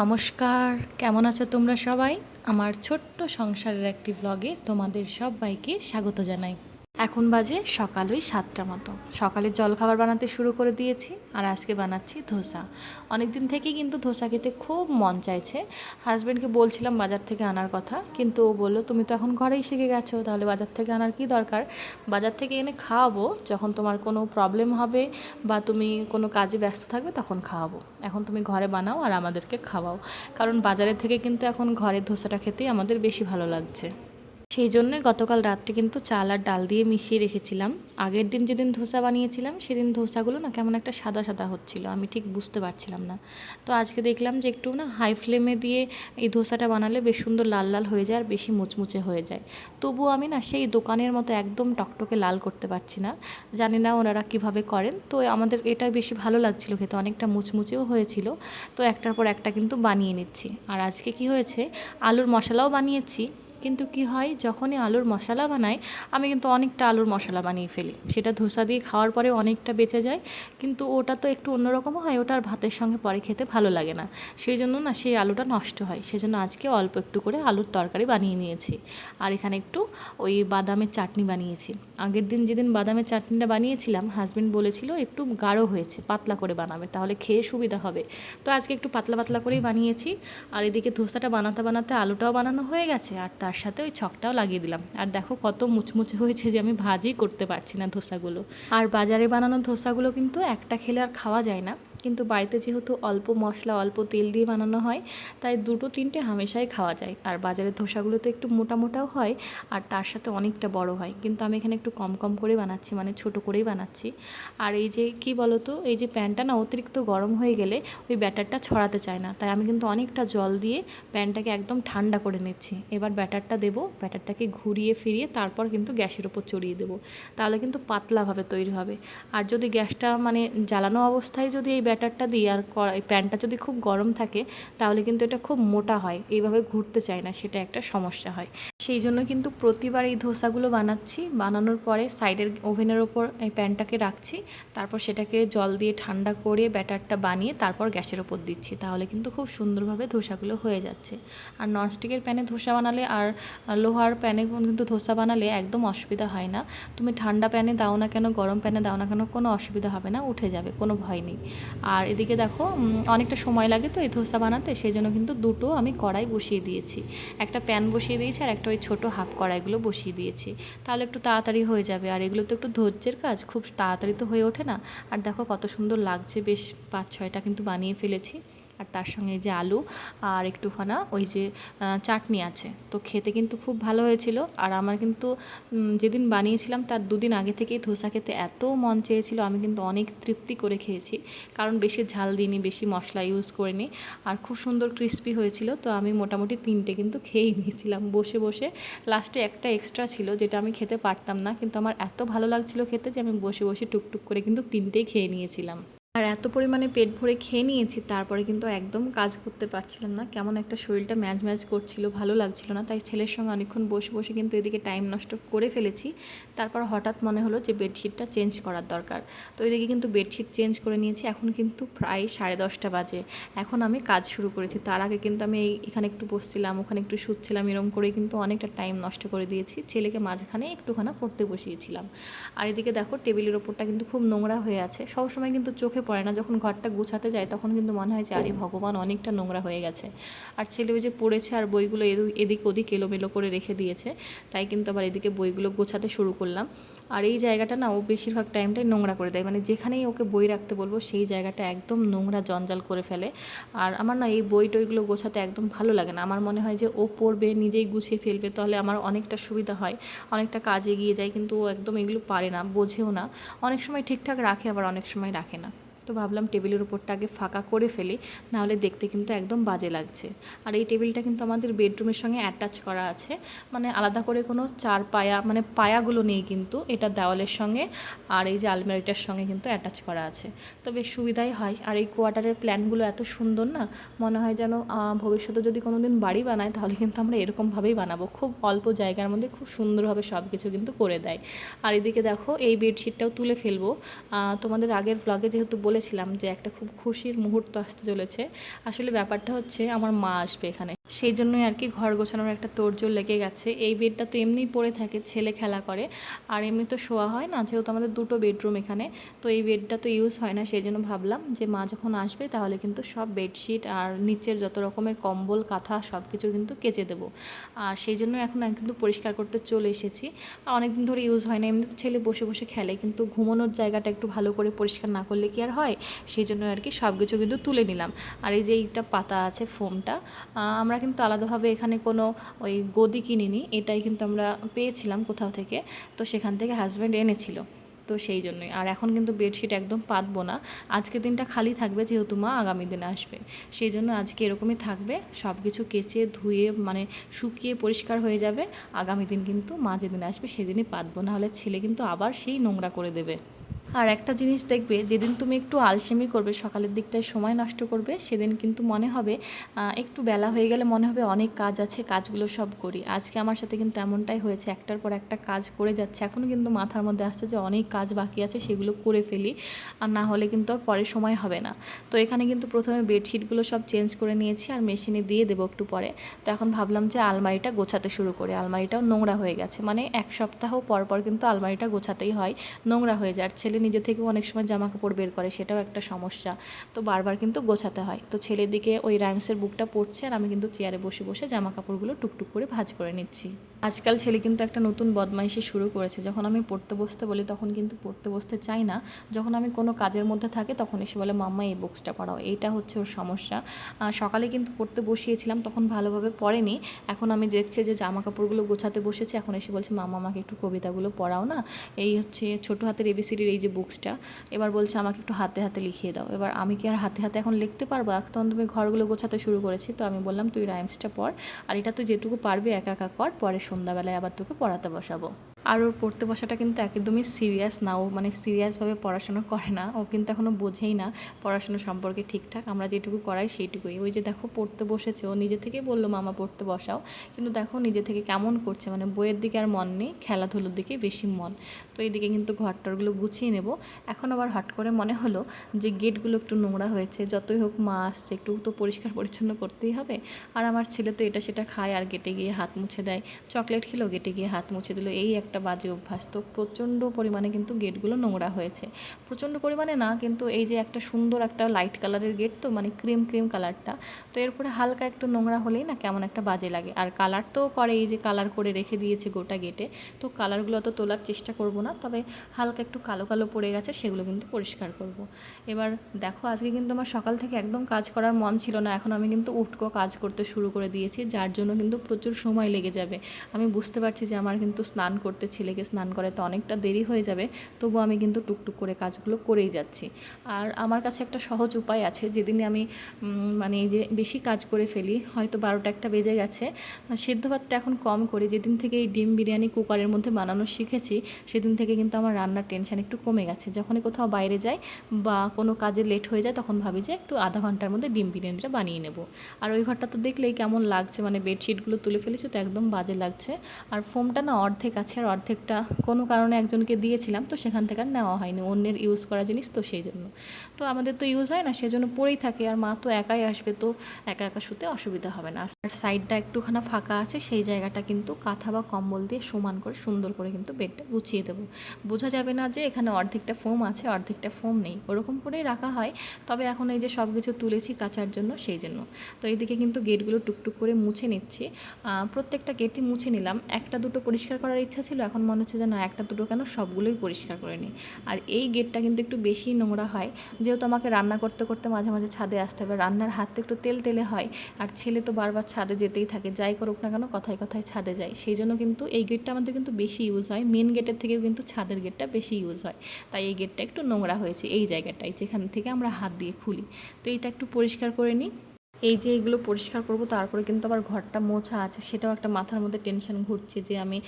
নমস্কার কেমন আছো তোমরা সবাই? আমার ছোট্ট সংসারের একটি ব্লগে তোমাদের সবাইকে স্বাগত জানাই। এখন বাজে সকাল ওই সাতটা মতো। সকালে জলখাবার বানাতে শুরু করে দিয়েছি আর আজকে বানাচ্ছি ধোসা। অনেক দিন থেকেই কিন্তু ধোসা খেতে খুব মন চাইছে। হাজব্যান্ডকে বলছিলাম বাজার থেকে আনার কথা, কিন্তু ও বলল, তুমি তো এখন ঘরেই শিখে গেছো, তাহলে বাজার থেকে আনার কি দরকার? বাজার থেকে এনে খাওয়াবো, যখন তোমার কোনো প্রবলেম হবে বা তুমি কোনো কাজে ব্যস্ত থাকবে তখন খাওয়াবো। এখন তুমি ঘরে বানাও আর আমাদেরকে খাওয়াও। কারণ বাজারের থেকে কিন্তু এখন ঘরের ধোসাটা খেতেই আমাদের বেশি ভালো লাগছে। সেই জন্য গতকাল রাত্রে কিন্তু চাল আর ডাল দিয়ে মিশিয়ে রেখেছিলাম। আগের দিন যেদিন ধোসা বানিয়েছিলাম, সেদিন ধোসাগুলো না কেমন একটা সাদা সাদা হচ্ছিল, আমি ঠিক বুঝতে পারছিলাম না। তো আজকে দেখলাম যে একটু না হাই ফ্লেমে দিয়ে এই ধোসাটা বানালে বেশ সুন্দর লাল লাল হয়ে যায় আর বেশি মুচমুচে হয়ে যায়। তবুও আমি না সেই দোকানের মতো একদম টকটকে লাল করতে পারছি না। জানি না ওনারা কীভাবে করেন। তো আমাদের এটা বেশি ভালো লাগছিল খেতে, অনেকটা মুচমুচেও হয়েছিল। তো একটার পর একটা কিন্তু বানিয়ে নিচ্ছি। আর আজকে কি হয়েছে? আলুর মশলাও বানিয়েছি। কিন্তু কি হয়, যখনই আলুর মশলা বানাই, আমি কিন্তু অনেকটা আলুর মশলা বানিয়ে ফেলি। সেটা ধোসা দিয়ে খাওয়ার পরে অনেকটা বেঁচে যায়, কিন্তু ওটা তো একটু অন্যরকম হয়, ওটা আর ভাতের সঙ্গে পরে খেতে ভালো লাগে না। সেই জন্য না, সেই আলুটা নষ্ট হয়। সেই জন্য আজকে অল্প একটু করে আলুর তরকারি বানিয়ে নিয়েছি। আর এখানে একটু ওই বাদামের চাটনি বানিয়েছি। আগের দিন যেদিন বাদামের চাটনিটা বানিয়েছিলাম হাজব্যান্ড বলেছিল একটু গাঢ় হয়েছে, পাতলা করে বানাবে, তাহলে খেয়ে সুবিধা হবে। তো আজকে একটু পাতলা পাতলা করেই বানিয়েছি। আর এদিকে ধোসাটা বানাতে বানাতে আলুটাও বানানো হয়ে গেছে, আর তার সাথে ওই ছকটাও লাগিয়ে দিলাম। আর দেখো কত মুচমুচে হয়েছে যে আমি ভাজি করতে পারছি না ধোসাগুলো। আর বাজারে বানানো ধোসাগুলো কিন্তু একটা খেলে আর খাওয়া যায় না। কিন্তু বাড়িতে যেহেতু অল্প মশলা, অল্প তেল দিয়ে বানানো হয়, তাই দুটো তিনটে হামেশাই খাওয়া যায়। আর বাজারের ধোসাগুলো তো একটু মোটা মোটাও হয়, আর তার সাথে অনেকটা বড় হয়। কিন্তু আমি এখানে একটু কম কম করে বানাচ্ছি মানে ছোট করেই বানাচ্ছি। আর এই যে, কি বলো তো এই যে প্যানটা না অতিরিক্ত গরম হয়ে গেলে ওই ব্যাটারটা ছড়াতে চায় না। তাই আমি কিন্তু অনেকটা জল দিয়ে প্যানটাকে একদম ঠান্ডা করে নিচ্ছি। এবার ব্যাটারটা দেবো, ব্যাটারটাকে ঘুরিয়ে ফিরিয়ে তারপর কিন্তু গ্যাসের ওপর চড়িয়ে দেবো। তাহলে কিন্তু পাতলাভাবে তৈরি হবে। আর যদি গ্যাসটা মানে জ্বালানো অবস্থায় যদি এই ব্যাটারটা দিই আর প্যানটা যদি খুব গরম থাকে, তাহলে কিন্তু এটা খুব মোটা হয়। এইভাবে ঘুরতে চায় না, সেটা একটা সমস্যা হয়। সেই জন্য কিন্তু প্রতিবার এই ধোসাগুলো বানাচ্ছি। বানানোর পরে সাইডের ওভেনের ওপর এই প্যানটাকে রাখছি। তারপর সেটাকে জল দিয়ে ঠান্ডা করে ব্যাটারটা বানিয়ে তারপর গ্যাসের ওপর দিচ্ছি। তাহলে কিন্তু খুব সুন্দরভাবে ধোসাগুলো হয়ে যাচ্ছে। আর ননস্টিকের প্যানে ধোসা বানালে আর লোহার প্যানে কিন্তু ধোসা বানালে একদম অসুবিধা হয় না। তুমি ঠান্ডা প্যানে দাও না কেন, গরম প্যানে দাও না কেন, কোনো অসুবিধা হবে না, উঠে যাবে, কোনো ভয় নেই। আর এদিকে দেখো অনেকটা সময় লাগে তো এই ধোসা বানাতে, সেই জন্য কিন্তু দুটো আমি কড়াই বসিয়ে দিয়েছি। একটা প্যান বসিয়ে দিয়েছি আর একটা ওই ছোটো হাফ কড়াইগুলো বসিয়ে দিয়েছি। তাহলে একটু তাড়াতাড়ি হয়ে যাবে। আর এগুলো তো একটু ধৈর্যের কাজ, খুব তাড়াতাড়ি তো হয়ে ওঠে না। আর দেখো কত সুন্দর লাগছে, বেশ পাঁচ ছয়টা কিন্তু বানিয়ে ফেলেছি। আর তার সঙ্গে এই যে আলু আর একটুখানা ওই যে চাটনি আছে। তো খেতে কিন্তু খুব ভালো হয়েছিল। আর আমার কিন্তু যেদিন বানিয়েছিলাম তার দুদিন আগে থেকেই ধোসা খেতে এত মন চেয়েছিল। আমি কিন্তু অনেক তৃপ্তি করে খেয়েছি। কারণ বেশি ঝাল দিইনি, বেশি মশলা ইউজ করিনি। আর খুব সুন্দর ক্রিস্পি হয়েছিল। তো আমি মোটামুটি তিনটে কিন্তু খেয়েই নিয়েছিলাম। বসে বসে লাস্টে একটা এক্সট্রা ছিল যেটা আমি খেতে পারতাম না। কিন্তু আমার এত ভালো লাগছিল খেতে যে আমি বসে বসে টুকটুক করে কিন্তু তিনটেই খেয়ে নিয়েছিলাম। আর এত পরিমাণে পেট ভরে খেয়ে নিয়েছি, তারপরে কিন্তু একদম কাজ করতে পারছিলাম না। কেমন একটা শরীরটা ম্যাচ ম্যাচ করছিল, ভালো লাগছিল না। তাই ছেলের সঙ্গে অনেকক্ষণ বসে বসে কিন্তু এদিকে টাইম নষ্ট করে ফেলেছি। তারপর হঠাৎ মনে হলো যে বেডশিটটা চেঞ্জ করার দরকার। তো এদিকে কিন্তু বেডশিট চেঞ্জ করে নিয়েছি, এখন কিন্তু প্রায় সাড়ে দশটা বাজে। এখন আমি কাজ শুরু করেছি। তার আগে কিন্তু আমি এখানে একটু বসছিলাম, ওখানে একটু শুচ্ছিলাম, এরম করে কিন্তু অনেকটা টাইম নষ্ট করে দিয়েছি। ছেলেকে মাঝখানে একটুখানা পড়তে বসিয়েছিলাম। আর এদিকে দেখো টেবিলের ওপরটা কিন্তু খুব নোংরা হয়ে আছে। সবসময় কিন্তু চোখে পড়ে না, যখন ঘরটা গুছাতে যায় তখন কিন্তু মনে হয় যে আরে ভগবান, অনেকটা নোংরা হয়ে গেছে। আর ছেলে ওই যে পড়েছে আর বইগুলো এদিক ওদিক এলোমেলো করে রেখে দিয়েছে, তাই কিন্তু আবার এদিকে বইগুলো গোছাতে শুরু করলাম। আর এই জায়গাটা না ও বেশিরভাগ টাইমটাই নোংরা করে দেয় মানে যেখানেই ওকে বই রাখতে বলব সেই জায়গাটা একদম নোংরা জঞ্জাল করে ফেলে। আর আমার না এই বই টইগুলো গোছাতে একদম ভালো লাগে না, আমার মনে হয় যে ও পড়বে, নিজেই গুছিয়ে ফেলবে, তাহলে আমার অনেকটা সুবিধা হয়, অনেকটা কাজে এগিয়ে যায়, কিন্তু ও একদম এগুলো পারে না, বোঝেও না। অনেক সময় ঠিকঠাক রাখে, আবার অনেক সময় রাখে না। তো ভাবলাম টেবিলের উপরটা আগে ফাঁকা করে ফেলি, নাহলে দেখতে কিন্তু একদম বাজে লাগছে। আর এই টেবিলটা কিন্তু আমাদের বেডরুমের সঙ্গে অ্যাটাচ করা আছে। মানে আলাদা করে কোনো চার পায়া মানে পায়াগুলো নেই কিন্তু, এটা দেওয়ালের সঙ্গে, আর এই যে আলমারিটার সঙ্গে কিন্তু অ্যাটাচ করা আছে। তো বেশ সুবিধাই হয়। আর এই কোয়ার্টারের প্ল্যানগুলো এত সুন্দর না, মনে হয় যেন ভবিষ্যতে যদি কোনো দিন বাড়ি বানায়, তাহলে কিন্তু আমরা এরকমভাবেই বানাবো। খুব অল্প জায়গার মধ্যে খুব সুন্দরভাবে সব কিছু কিন্তু করে দেয়। আর এদিকে দেখো, এই বেডশিটটাও তুলে ফেলব। তোমাদের আগের ব্লগে যেহেতু বলে বলেছিলাম যে একটা খুব খুশির মুহূর্ত আসতে চলেছে। আসলে ব্যাপারটা হচ্ছে আমার মা আসবে এখানে। সেই জন্যই আর কি ঘর গোছানোর একটা তোড়জোড় লেগে গেছে। এই বেডটা তো এমনিই পড়ে থাকে ছেলে খেলা করে। আর এমনি তো শোয়া হয় না যেহেতু আমাদের দুটো বেডরুম এখানে তো এই বেডটা তো ইউজ হয় না সেই জন্য ভাবলাম যে মা যখন আসবে তাহলে কিন্তু সব বেডশিট আর নিচের যত রকমের কম্বল কাঁথা সব কিছু কিন্তু কেচে দেবো। আর সেই জন্য এখন কিন্তু পরিষ্কার করতে চলে এসেছি। অনেক দিন ধরে ইউজ হয় না এমনি তো ছেলে বসে বসে খেলে কিন্তু ঘুমানোর জায়গাটা একটু ভালো করে পরিষ্কার না করলে কি আর হয়? সেই জন্য আর কি সব কিছু কিন্তু তুলে নিলাম। আর এই যে এইটা পাতা আছে ফোমটা আহ, আমরা কিন্তু আলাদাভাবে এখানে কোনো ওই গদি কিনিনি, এটাই কিন্তু আমরা পেয়েছিলাম কোথাও থেকে। তো সেখান থেকে হাজব্যান্ড এনেছিল, তো সেই জন্যই। আর এখন কিন্তু বেডশিট একদম পাতবো না। আজকে দিনটা খালি থাকবে যেহেতু মা আগামী দিনে আসবে। সেই জন্য আজকে এরকমই থাকবে সব কিছু কেচে, ধুয়ে মানে শুকিয়ে পরিষ্কার হয়ে যাবে। আগামী দিন কিন্তু মা যেদিন আসবে সেদিনই পাতবো, নাহলে ছেলে কিন্তু আবার সেই নোংরা করে দেবে। আর একটা জিনিস দেখবে, যেদিন তুমি একটু আলসেমি করবে, সকালের দিকটায় সময় নষ্ট করবে, সেদিন কিন্তু মনে হবে একটু বেলা হয়ে গেলে মনে হবে অনেক কাজ আছে, কাজগুলো সব করি। আজকে আমার সাথে কিন্তু এমনটাই হয়েছে, একটার পর একটা কাজ করে যাচ্ছে। এখনও কিন্তু মাথার মধ্যে আসছে যে অনেক কাজ বাকি আছে, সেগুলো করে ফেলি, আর না হলে কিন্তু আর পরে সময় হবে না। তো এখানে কিন্তু প্রথমে বেডশিটগুলো সব চেঞ্জ করে নিয়েছি, আর মেশিনে দিয়ে দেবো একটু পরে। তো এখন ভাবলাম যে আলমারিটা গোছাতে শুরু করে। আলমারিটাও নোংরা হয়ে গেছে মানে এক সপ্তাহ পর পর কিন্তু আলমারিটা গোছাতেই হয়, নোংরা হয়ে যায়। নিজে থেকে অনেক সময় জামা কাপড় বের করে, সেটাও একটা সমস্যা। তো বারবার কিন্তু গোছাতে হয়। তো ছেলের দিকে ওই রাইমসের বুকটা পড়ছে আর আমি কিন্তু চেয়ারে বসে বসে জামা কাপড়গুলো টুকটুক করে ভাজ করে নিচ্ছি। আজকাল ছেলে কিন্তু একটা নতুন বদমাইশি শুরু করেছে। যখন আমি পড়তে বসতে বলি, তখন কিন্তু পড়তে বসতে চাই না। যখন আমি কোনো কাজের মধ্যে থাকি, তখন এসে বলে, মাম্মা, এই বুকসটা পড়াও। এইটা হচ্ছে ওর সমস্যা। সকালে কিন্তু পড়তে বসিয়েছিলাম, তখন ভালোভাবে পড়েনি। এখন আমি দেখছি যে জামা কাপড়গুলো গোছাতে বসেছে। এখন এসে বলছে মামা আমাকে একটু কবিতাগুলো পড়াও না? এই হচ্ছে ছোটো হাতের এবিসিডির এই যে বুকসটা। এবার বলছে, আমাকে একটু হাতে হাতে লিখিয়ে দাও। এবার আমি কি আর হাতে হাতে এখন লিখতে পারব? এখন তুমি ঘরগুলো গোছাতে শুরু করেছি। তো আমি বললাম, তুই রাইমসটা পড়। আর এটা তুই যেটুকু পারবি, একা একা কর, পরে সন্ধ্যাবেলায় আবার তোকে পড়াতে বসাবো। আর ওর পড়তে বসাটা কিন্তু একদমই সিরিয়াস না, ও মানে সিরিয়াসভাবে পড়াশোনা করে না, ও কিন্তু এখনও বোঝেই না পড়াশোনা সম্পর্কে ঠিকঠাক, আমরা যেটুকু করাই সেইটুকুই। ওই যে দেখো, পড়তে বসেছে, ও নিজে থেকেই বলল, মামা, পড়তে বসাও। কিন্তু দেখো নিজে থেকে কেমন করছে মানে বইয়ের দিকে আর মন নেই, খেলাধুলোর দিকে বেশি মন। তো এইদিকে কিন্তু ঘরটরগুলো গুছিয়ে নেব। এখন আবার হট করে মনে হলো যে গেটগুলো একটু নোংরা হয়েছে, যতই হোক মা আসছে, একটু তো পরিষ্কার পরিচ্ছন্ন করতেই হবে। আর আমার ছেলে তো এটা সেটা খায় আর গেটে গিয়ে হাত মুছে দেয়। চকলেট খেলো, গেটে গিয়ে হাত মুছে দিল। এই একটা বাজে অভ্যাস। তো প্রচণ্ড পরিমাণে কিন্তু গেটগুলো নোংরা হয়েছে। প্রচণ্ড পরিমাণে না, কিন্তু এই যে একটা সুন্দর একটা লাইট কালারের গেট তো মানে ক্রিম ক্রিম কালারটা তো এরপরে হালকা একটু নোংরা হলেই না কেমন একটা বাজে লাগে। আর কালার তো করে এই যে কালার করে রেখে দিয়েছে গোটা গেটে। তো কালারগুলো তো তোলার চেষ্টা করব না, তবে হালকা একটু কালো কালো পড়ে গেছে, সেগুলো কিন্তু পরিষ্কার করব। এবার দেখো, আজকে কিন্তু আমার সকাল থেকে একদম কাজ করার মন ছিল না। এখন আমি কিন্তু উঠকো কাজ করতে শুরু করে দিয়েছি, যার জন্য কিন্তু প্রচুর সময় লেগে যাবে। আমি বুঝতে পারছি যে আমার কিন্তু স্নান করতে ছেলেকে স্নান করে তো অনেকটা দেরি হয়ে যাবে তবু আমি কিন্তু টুকটুক করে কাজগুলো করেই যাচ্ছি। আর আমার কাছে একটা সহজ উপায় আছে, যেদিনে আমি মানে এই যে বেশি কাজ করে ফেলি, হয়তো বারোটা একটা বেজে গেছে, সেদ্ধ ভাতটা এখন কম করি, যেদিন থেকে এই ডিম বিরিয়ানি কুকারের মধ্যে বানানো শিখেছি, সেদিন থেকে কিন্তু আমার রান্নার টেনশন একটু কমে গেছে। যখনই কোথাও বাইরে যাই বা কোনো কাজে লেট হয়ে যায়, তখন ভাবি যে একটু আধা ঘণ্টার মধ্যে ডিম বিরিয়ানিটা বানিয়ে নেব। আর ওই ঘরটা তো দেখলেই কেমন লাগছে মানে বেডশিটগুলো তুলে ফেলেছি, তো একদম বাজে লাগছে আর ফোমটা না অর্ধেক আছে আর অর্ধেকটা কোনো কারণে একজনকে দিয়েছিলাম, তো সেখান থেকে আর নেওয়া হয়নি। অন্যের ইউজ করা জিনিস তো সেই জন্য। তো আমাদের তো ইউজ হয় না, সেজন্য পড়েই থাকে। আর মা তো একাই আসবে, তো একা একা শুতে অসুবিধা হবে না। আর সাইডটা একটুখানা ফাঁকা আছে, সেই জায়গাটা কিন্তু কাঁথা বা কম্বল দিয়ে সমান করে, সুন্দর করে কিন্তু বেডটা গুছিয়ে দেবো। বোঝা যাবে না যে এখানে অর্ধেকটা ফোম আছে, অর্ধেকটা ফোম নেই। ওরকম করেই রাখা হয়। তবে এখন এই যে সব কিছু তুলেছি কাচার জন্য, সেই জন্য। তো এইদিকে কিন্তু গেটগুলো টুকটুক করে মুছে নিচ্ছি। প্রত্যেকটা গেটই মুছে নিলাম। একটা দুটো পরিষ্কার করার ইচ্ছা ছিল, এখন মনে হচ্ছে যে না, একটা দুটো কেন সবগুলোই পরিষ্কার করে নিই। আর এই গেটটা কিন্তু একটু বেশি নোংরা হয়। যেহেতু আমাকে রান্না করতে করতে মাঝে মাঝে ছাদে আসতে হবে, রান্নার হাত তো একটু তেল তেলে হয়। আর ছেলে তো বারবার ছাদে যেতেই থাকে, যাই করুক না কেন কথায় কথায় ছাদে যায়। সেই জন্য কিন্তু এই গেটটা আমাদের কিন্তু বেশি ইউজ হয়। মেন গেটের থেকেও কিন্তু ছাদের গেটটা বেশি ইউজ হয়। তাই এই গেটটা একটু নোংরা হয়েছে এই জায়গাটায়, যেখান থেকে আমরা হাত দিয়ে খুলি। তো এইটা একটু পরিষ্কার করে নিই। এই যে এগুলো পরিষ্কার করব, তারপরে কিন্তু আবার ঘরটা মোছা আছে, সেটাও একটা মাথার মধ্যে টেনশন ঘুরছে যে আমি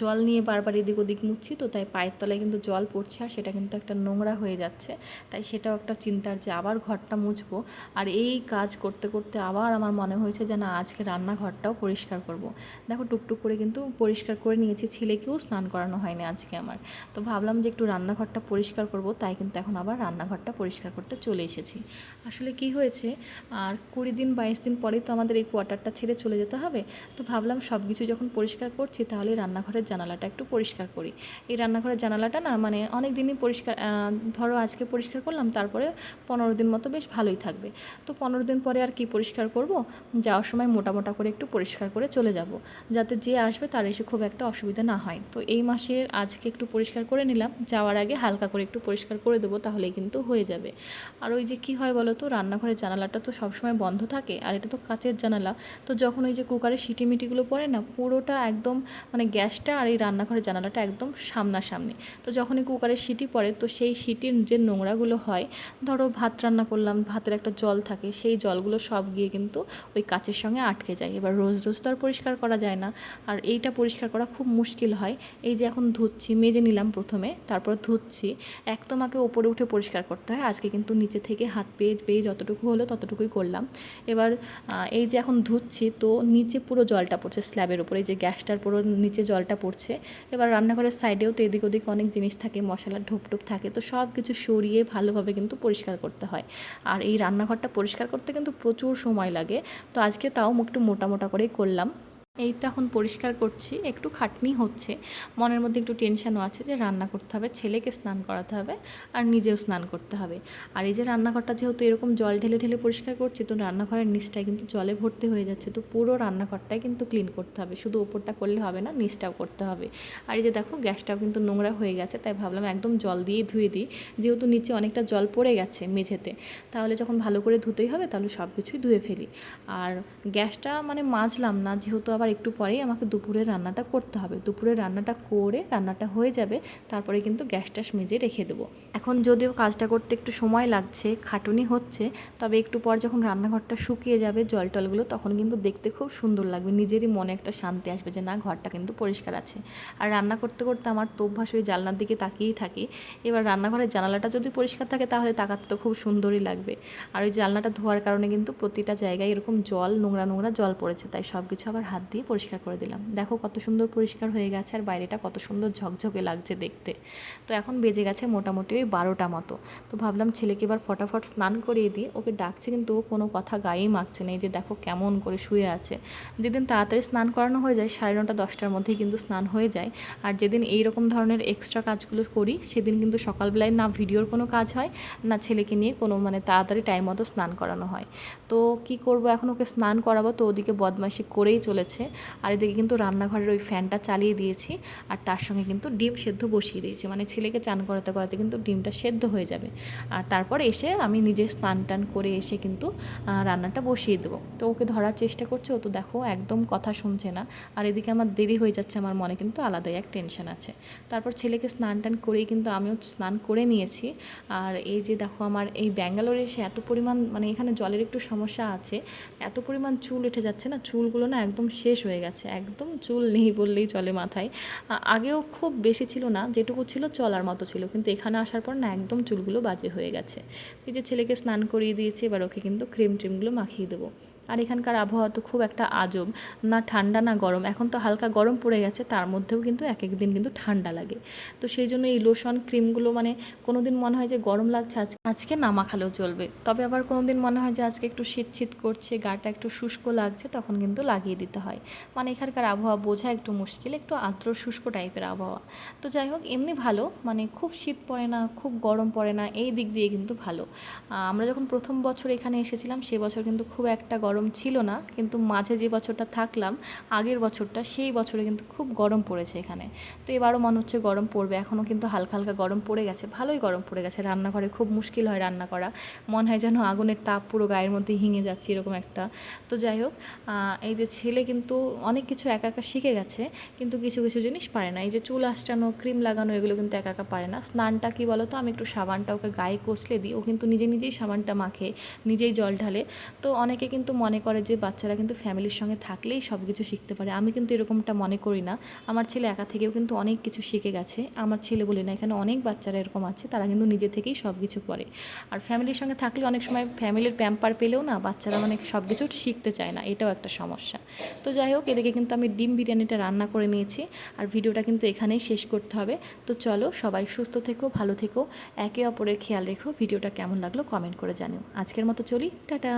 জল নিয়ে বারবার এদিক ওদিক মুছছি তো, তাই পায়ের তলায় কিন্তু জল পড়ছে আর সেটা কিন্তু একটা নোংরা হয়ে যাচ্ছে। তাই সেটাও একটা চিন্তার যে আবার ঘরটা মুছবো। আর এই কাজ করতে করতে আবার আমার মনে হয়েছে যে না, আজকে রান্নাঘরটাও পরিষ্কার করব। দেখো টুকটুক করে কিন্তু পরিষ্কার করে নিয়েছি, ছেলেকেও স্নান করানো হয়নি আজকে আমার। তো ভাবলাম যে একটু রান্নাঘরটা পরিষ্কার করব, তাই কিন্তু এখন আবার রান্নাঘরটা পরিষ্কার করতে চলে এসেছি। আসলে কি হয়েছে, আর কুড়ি দিন, বাইশ দিন পরেই তো আমাদের এই কোয়ার্টারটা ছেড়ে চলে যেতে হবে। তো ভাবলাম সব কিছু যখন পরিষ্কার করছি, তাহলে রান্নাঘরের জানালাটা একটু পরিষ্কার করি। এই রান্নাঘরের জানালাটা না মানে অনেক দিনই পরিষ্কার ধরো আজকে পরিষ্কার করলাম, তারপরে পনেরো দিন মতো বেশ ভালোই থাকবে। তো পনেরো দিন পরে আর কি পরিষ্কার করব? যাওয়ার সময় মোটা মোটা করে একটু পরিষ্কার করে চলে যাব, যাতে যে আসবে তার এসে খুব একটা অসুবিধা না হয়। তো এই মাসের আজকে একটু পরিষ্কার করে নিলাম, যাওয়ার আগে হালকা করে একটু পরিষ্কার করে দেবো, তাহলেই কিন্তু হয়ে যাবে। আর ওই যে কি হয় বলো তো, রান্নাঘরের জানালাটা তো সবসময় বন্ধ থাকে, আর এটা তো কাচের জানালা। তো যখন ওই যে কুকারের সিটি মিটিগুলো পড়ে না, পুরোটা একদম মানে গ্যাসটা আর এই রান্নাঘরের জানালাটা একদম সামনাসামনি। তো যখনই কুকারের সিটি পড়ে, তো সেই সিটির যে নোংরাগুলো হয়, ধরো ভাত রান্না করলাম, ভাতের একটা জল থাকে, সেই জলগুলো সব গিয়ে কিন্তু ওই কাচের সঙ্গে আটকে যায়। এবার রোজ রোজ তো আর পরিষ্কার করা যায় না। আর এইটা পরিষ্কার করা খুব মুশকিল হয়। এই যে এখন ধুচ্ছি, মেজে নিলাম প্রথমে, তারপর ধুচ্ছি। এক তোমাকে ওপরে উঠে পরিষ্কার করতে হয়। আজকে কিন্তু নিচে থেকে হাত পেয়ে পেয়ে যতটুকু হলো ততটুকুই করলাম। এবার এই যে এখন ধুচ্ছি, তো নিচে পুরো জলটা পড়ছে স্ল্যাবের উপরে, এই যে গ্যাসটার পুরো নিচে জলটা পড়ছে। এবার রান্নাঘরের সাইডেও তো এদিক ওদিক অনেক জিনিস থাকে, মশলার ঢোপ টোপ থাকে, তো সব কিছু সরিয়ে ভালোভাবে কিন্তু পরিষ্কার করতে হয়। আর এই রান্নাঘরটা পরিষ্কার করতে কিন্তু প্রচুর সময় লাগে, তো আজকে তাও একটু মোটা মোটা করেই করলাম। এই তো এখন পরিষ্কার করছি, একটু খাটনি হচ্ছে। মনের মধ্যে একটু টেনশানও আছে যে রান্না করতে হবে, ছেলেকে স্নান করাতে হবে আর নিজেও স্নান করতে হবে। আর এই যে রান্নাঘরটা যেহেতু এরকম জল ঢেলে ঢেলে পরিষ্কার করছি, তো রান্নাঘরের নিচটায় কিন্তু জলে ভর্তি হয়ে যাচ্ছে, তো পুরো রান্নাঘরটাই কিন্তু ক্লিন করতে হবে। শুধু ওপরটা করলে হবে না, নিচটাও করতে হবে। আর এই যে দেখো, গ্যাসটাও কিন্তু নোংরা হয়ে গেছে, তাই ভাবলাম একদম জল দিয়ে ধুয়ে দিই। যেহেতু নিচে অনেকটা জল পড়ে গেছে মেঝেতে, তাহলে যখন ভালো করে ধুতেই হবে, তাহলে সব কিছুই ধুয়ে ফেলি। আর গ্যাসটা মানে মাজলাম না, যেহেতু আবার একটু পরেই আমাকে দুপুরের রান্নাটা করতে হবে। দুপুরের রান্নাটা করে রান্নাটা হয়ে যাবে, তারপরে কিন্তু গ্যাসটা মেজে রেখে দেবো। এখন যদিও কাজটা করতে একটু সময় লাগছে, খাটুনি হচ্ছে, তবে একটু পর যখন রান্নাঘরটা শুকিয়ে যাবে, জল টলগুলো, তখন কিন্তু দেখতে খুব সুন্দর লাগবে, নিজেরই মনে একটা শান্তি আসবে যে না, ঘরটা কিন্তু পরিষ্কার আছে। আর রান্না করতে করতে আমার তো অভ্যাস ওই জানলার দিকে তাকিয়েই থাকি। এবার রান্নাঘরের জানালাটা যদি পরিষ্কার থাকে, তাহলে তাকাতে তো খুব সুন্দরই লাগবে। আর ওই জানলাটা ধোয়ার কারণে কিন্তু প্রতিটা জায়গায় এরকম জল, নোংরা নোংরা জল পড়েছে, তাই সব কিছু আবার হাত দিয়ে পরিষ্কার করে দিলাম। দেখো কত সুন্দর পরিষ্কার হয়ে গেছে আর বাইরেটা কত সুন্দর ঝকঝকে লাগছে দেখতে। তো এখন বেজে গেছে মোটামুটি ওই বারোটা মতো। তো ভাবলাম ছেলেকে এবার ফটাফট স্নান করিয়ে দিয়ে ওকে ডাকছে কিন্তু ও কোনো কথা গায়েই মাখছে না। এই যে দেখো কেমন করে শুয়ে আছে। যেদিন তাড়াতাড়ি স্নান করানো হয়ে যায় সাড়ে নটা, দশটার মধ্যেই কিন্তু স্নান হয়ে যায়। আর যেদিন এই রকম ধরনের এক্সট্রা কাজগুলো করি, সেদিন কিন্তু সকালবেলায় না ভিডিওর কোনো কাজ হয়, না ছেলেকে নিয়ে কোনো মানে তাড়াতাড়ি টাইম মতো স্নান করানো হয়। তো কি করব? এখন ওকে স্নান করাবো। তো ওদিকে বদমাইশি করেই চলেছে। আর এদিকে কিন্তু রান্নাঘরের ওই ফ্যানটা চালিয়ে দিয়েছি, আর তার সঙ্গে কিন্তু ডিম সেদ্ধ বসিয়ে দিয়েছি। মানে ছেলেকে চান করাতে করাতে কিন্তু ডিমটা সেদ্ধ হয়ে যাবে। আর তারপর এসে আমি নিজে স্নান টান করে এসে কিন্তু রান্নাটা বসিয়ে দেবো। তো ওকে ধরার চেষ্টা করছে, ও তো দেখো একদম কথা শুনছে না। আর এদিকে আমার দেরি হয়ে যাচ্ছে, আমার মনে কিন্তু আলাদাই এক টেনশন আছে। তারপর ছেলেকে স্নান টান করেই কিন্তু আমিও স্নান করে নিয়েছি। আর এই যে দেখো আমার এই ব্যাঙ্গালোরে এসে এত পরিমাণ মানে এখানে জলের একটু সমস্যা আছে, এত পরিমাণ চুল উঠে যাচ্ছে না, চুলগুলো না একদম শেষ হয়ে গেছে, একদম চুল নেই বললেই চলে মাথায়। আগেও খুব বেশি ছিল না, যেটুকু ছিল চলার মতো ছিল, কিন্তু এখানে আসার পর না একদম চুলগুলো বাজে হয়ে গেছে। এই যে ছেলেকে স্নান করিয়ে দিয়েছি, এবার ওকে কিন্তু ক্রিম ট্রিমগুলো মাখিয়ে দেবো। আর এখানকার আবহাওয়া তো খুব একটা আজব। না ঠান্ডা, না গরম। এখন তো হালকা গরম পড়ে গেছে, তার মধ্যেও কিন্তু এক এক দিন কিন্তু ঠান্ডা লাগে। তো সেই জন্য এই লোশন ক্রিমগুলো মানে কোনো দিন মনে হয় যে গরম লাগছে আজকে আজকে না মাখালেও চলবে। তবে আবার কোনো দিন মনে হয় যে আজকে একটু শীত শীত করছে, গাটা একটু শুষ্ক লাগছে, তখন কিন্তু লাগিয়ে দিতে হয়। মানে এখানকার আবহাওয়া বোঝা একটু মুশকিল, একটু আর্দ্র, শুষ্ক টাইপের আবহাওয়া। তো যাই হোক, এমনি ভালো। মানে খুব শীত পড়ে না, খুব গরম পড়ে না, এই দিক দিয়ে কিন্তু ভালো। আমরা যখন প্রথম বছর এখানে এসেছিলাম, সে বছর কিন্তু খুব একটা গরম গরম ছিল না, কিন্তু মাঝে যে বছরটা থাকলাম, আগের বছরটা, সেই বছরে কিন্তু খুব গরম পড়েছে এখানে। তো এবারও মনে হচ্ছে গরম পড়বে, এখনও কিন্তু হালকা হালকা গরম পড়ে গেছে, ভালোই গরম পড়ে গেছে, রান্নাঘরে খুব মুশকিল হয় রান্না করা, মনে হয় যেন আগুনের তাপ পুরো গায়ের মধ্যে হিঙে যাচ্ছে এরকম একটা। তো যাই হোক এই যে ছেলে কিন্তু অনেক কিছু একা একা শিখে গেছে, কিন্তু কিছু কিছু জিনিস পারে না, এই যে চুল আঁচড়ানো, ক্রিম লাগানো, এগুলো কিন্তু একা একা পারে না। স্নানটা কি বলো তো আমি একটু সাবানটা ওকে গায়ে কষলে দিই, ও কিন্তু নিজে নিজেই সাবানটা মাখে, নিজেই জল ঢালে। তো অনেকে কিন্তু মনে করে যে বাচ্চারা কিন্তু ফ্যামিলির সঙ্গে থাকলেই সব কিছু শিখতে পারে। আমি কিন্তু এরকমটা মনে করি না। আমার ছেলে একা থেকেও কিন্তু অনেক কিছু শিখে গেছে। আমার ছেলে বলে না, এখানে অনেক বাচ্চারা এরকম আছে, তারা কিন্তু নিজে থেকেই সব কিছু করে। আর ফ্যামিলির সঙ্গে থাকলে অনেক সময় ফ্যামিলির প্যাম্পার পেলেও না বাচ্চারা মানে সব কিছু শিখতে চায় না, এটাও একটা সমস্যা। তো যাই হোক, এদিকে কিন্তু আমি ডিম বিরিয়ানিটা রান্না করে নিয়েছি আর ভিডিওটা কিন্তু এখানেই শেষ করতে হবে। তো চলো সবাই সুস্থ থেকো, ভালো থেকো, একে অপরের খেয়াল রেখো। ভিডিওটা কেমন লাগল কমেন্ট করে জানিও। আজকের মতো চলি, টাটা!